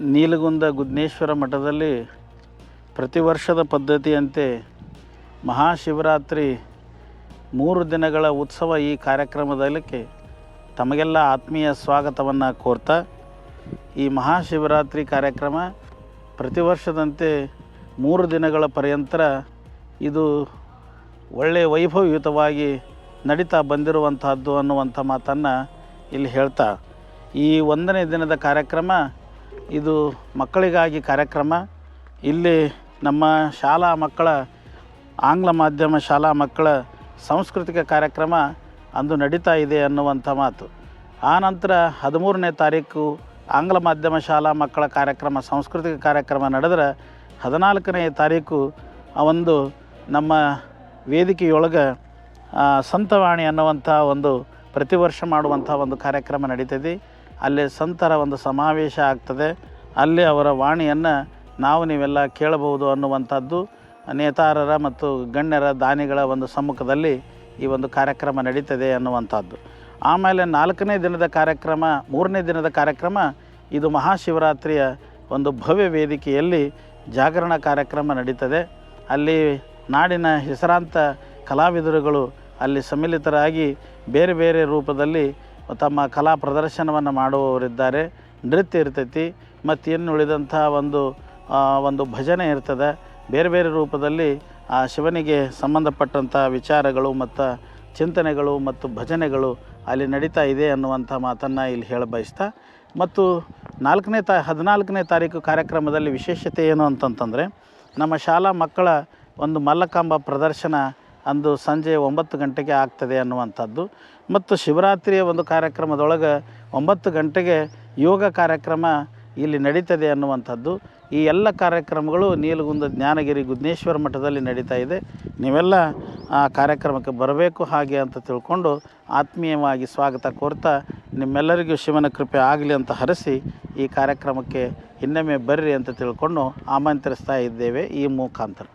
ನೀಲಗುಂದ ಗುದ್ನೇಶ್ವರ ಮಠದಲ್ಲಿ ಪ್ರತಿ ವರ್ಷದ ಪದ್ಧತಿಯಂತೆ ಮಹಾಶಿವರಾತ್ರಿ ಮೂರು ದಿನಗಳ ಉತ್ಸವ ಈ ಕಾರ್ಯಕ್ರಮದಲ್ಲಿಕ್ಕೆ ತಮಗೆಲ್ಲ ಆತ್ಮೀಯ ಸ್ವಾಗತವನ್ನು ಕೋರ್ತಾ, ಈ ಮಹಾಶಿವರಾತ್ರಿ ಕಾರ್ಯಕ್ರಮ ಪ್ರತಿ ವರ್ಷದಂತೆ ಮೂರು ದಿನಗಳ ಪರ್ಯಂತರ ಇದು ಒಳ್ಳೆಯ ವೈಭವಯುತವಾಗಿ ನಡೀತಾ ಬಂದಿರುವಂತಹದ್ದು ಅನ್ನುವಂಥ ಮಾತನ್ನು ಇಲ್ಲಿ ಹೇಳ್ತಾ, ಈ ಒಂದನೇ ದಿನದ ಕಾರ್ಯಕ್ರಮ ಇದು ಮಕ್ಕಳಿಗಾಗಿ ಕಾರ್ಯಕ್ರಮ. ಇಲ್ಲಿ ನಮ್ಮ ಶಾಲಾ ಮಕ್ಕಳ, ಆಂಗ್ಲ ಮಾಧ್ಯಮ ಶಾಲಾ ಮಕ್ಕಳ ಸಾಂಸ್ಕೃತಿಕ ಕಾರ್ಯಕ್ರಮ ಅಂದು ನಡೀತಾ ಇದೆ ಅನ್ನುವಂಥ ಮಾತು. ಆನಂತರ ಹದಿಮೂರನೇ ತಾರೀಕು ಆಂಗ್ಲ ಮಾಧ್ಯಮ ಶಾಲಾ ಮಕ್ಕಳ ಕಾರ್ಯಕ್ರಮ, ಸಾಂಸ್ಕೃತಿಕ ಕಾರ್ಯಕ್ರಮ ನಡೆದ್ರೆ ಹದಿನಾಲ್ಕನೇ ತಾರೀಕು ಆ ಒಂದು ನಮ್ಮ ವೇದಿಕೆಯೊಳಗೆ ಸಂತವಾಣಿ ಅನ್ನುವಂಥ ಒಂದು ಪ್ರತಿ ವರ್ಷ ಮಾಡುವಂಥ ಒಂದು ಕಾರ್ಯಕ್ರಮ ನಡೀತದೆ ಅಲ್ಲಿ ಸಂತರ ಒಂದು ಸಮಾವೇಶ ಆಗ್ತದೆ. ಅಲ್ಲಿ ಅವರ ವಾಣಿಯನ್ನು ನಾವು ನೀವೆಲ್ಲ ಕೇಳಬಹುದು ಅನ್ನುವಂಥದ್ದು ನೇತಾರರ ಮತ್ತು ಗಣ್ಯರ ದಾನಿಗಳ ಒಂದು ಸಮ್ಮುಖದಲ್ಲಿ ಈ ಒಂದು ಕಾರ್ಯಕ್ರಮ ನಡೀತದೆ ಅನ್ನುವಂಥದ್ದು. ಆಮೇಲೆ ನಾಲ್ಕನೇ ದಿನದ ಕಾರ್ಯಕ್ರಮ, ಮೂರನೇ ದಿನದ ಕಾರ್ಯಕ್ರಮ, ಇದು ಮಹಾಶಿವರಾತ್ರಿಯ ಒಂದು ಭವ್ಯ ವೇದಿಕೆಯಲ್ಲಿ ಜಾಗರಣ ಕಾರ್ಯಕ್ರಮ ನಡೀತದೆ. ಅಲ್ಲಿ ನಾಡಿನ ಹೆಸರಾಂತ ಕಲಾವಿದರುಗಳು ಅಲ್ಲಿ ಸಮ್ಮಿಲಿತರಾಗಿ ಬೇರೆ ಬೇರೆ ರೂಪದಲ್ಲಿ ತಮ್ಮ ಕಲಾ ಪ್ರದರ್ಶನವನ್ನು ಮಾಡುವವರಿದ್ದಾರೆ. ನೃತ್ಯ ಇರ್ತೈತಿ, ಮತ್ತು ಇನ್ನು ಉಳಿದಂಥ ಒಂದು ಒಂದು ಭಜನೆ ಇರ್ತದೆ. ಬೇರೆ ಬೇರೆ ರೂಪದಲ್ಲಿ ಆ ಶಿವನಿಗೆ ಸಂಬಂಧಪಟ್ಟಂಥ ವಿಚಾರಗಳು ಮತ್ತು ಚಿಂತನೆಗಳು ಮತ್ತು ಭಜನೆಗಳು ಅಲ್ಲಿ ನಡೀತಾ ಇದೆ ಅನ್ನುವಂಥ ಮಾತನ್ನು ಇಲ್ಲಿ ಹೇಳ ಬಯಸ್ತಾ. ಮತ್ತು ನಾಲ್ಕನೇ ತಾ, ಹದಿನಾಲ್ಕನೇ ತಾರೀಕು ಕಾರ್ಯಕ್ರಮದಲ್ಲಿ ವಿಶೇಷತೆ ಏನು ಅಂತಂತಂದರೆ, ನಮ್ಮ ಶಾಲಾ ಮಕ್ಕಳ ಒಂದು ಮಲ್ಲಕಾಂಬ ಪ್ರದರ್ಶನ ಅಂದು ಸಂಜೆ ಒಂಬತ್ತು ಗಂಟೆಗೆ ಆಗ್ತದೆ ಅನ್ನುವಂಥದ್ದು. ಮತ್ತು ಶಿವರಾತ್ರಿಯ ಒಂದು ಕಾರ್ಯಕ್ರಮದೊಳಗೆ ಒಂಬತ್ತು ಗಂಟೆಗೆ ಯೋಗ ಕಾರ್ಯಕ್ರಮ ಇಲ್ಲಿ ನಡೀತದೆ ಅನ್ನುವಂಥದ್ದು. ಈ ಎಲ್ಲ ಕಾರ್ಯಕ್ರಮಗಳು ನೀಲಗುಂದ ಜ್ಞಾನಗಿರಿ ಗುದ್ನೇಶ್ವರ ಮಠದಲ್ಲಿ ನಡೀತಾ ಇದೆ. ನೀವೆಲ್ಲ ಆ ಕಾರ್ಯಕ್ರಮಕ್ಕೆ ಬರಬೇಕು ಹಾಗೆ ಅಂತ ತಿಳ್ಕೊಂಡು ಆತ್ಮೀಯವಾಗಿ ಸ್ವಾಗತ ಕೋರ್ತಾ ನಿಮ್ಮೆಲ್ಲರಿಗೂ ಶಿವನ ಕೃಪೆ ಆಗಲಿ ಅಂತ ಹರಿಸಿ ಈ ಕಾರ್ಯಕ್ರಮಕ್ಕೆ ಇನ್ನೊಮ್ಮೆ ಬರ್ರಿ ಅಂತ ತಿಳ್ಕೊಂಡು ಆಮಂತ್ರಿಸ್ತಾ ಇದ್ದೇವೆ ಈ ಮುಖಾಂತರ.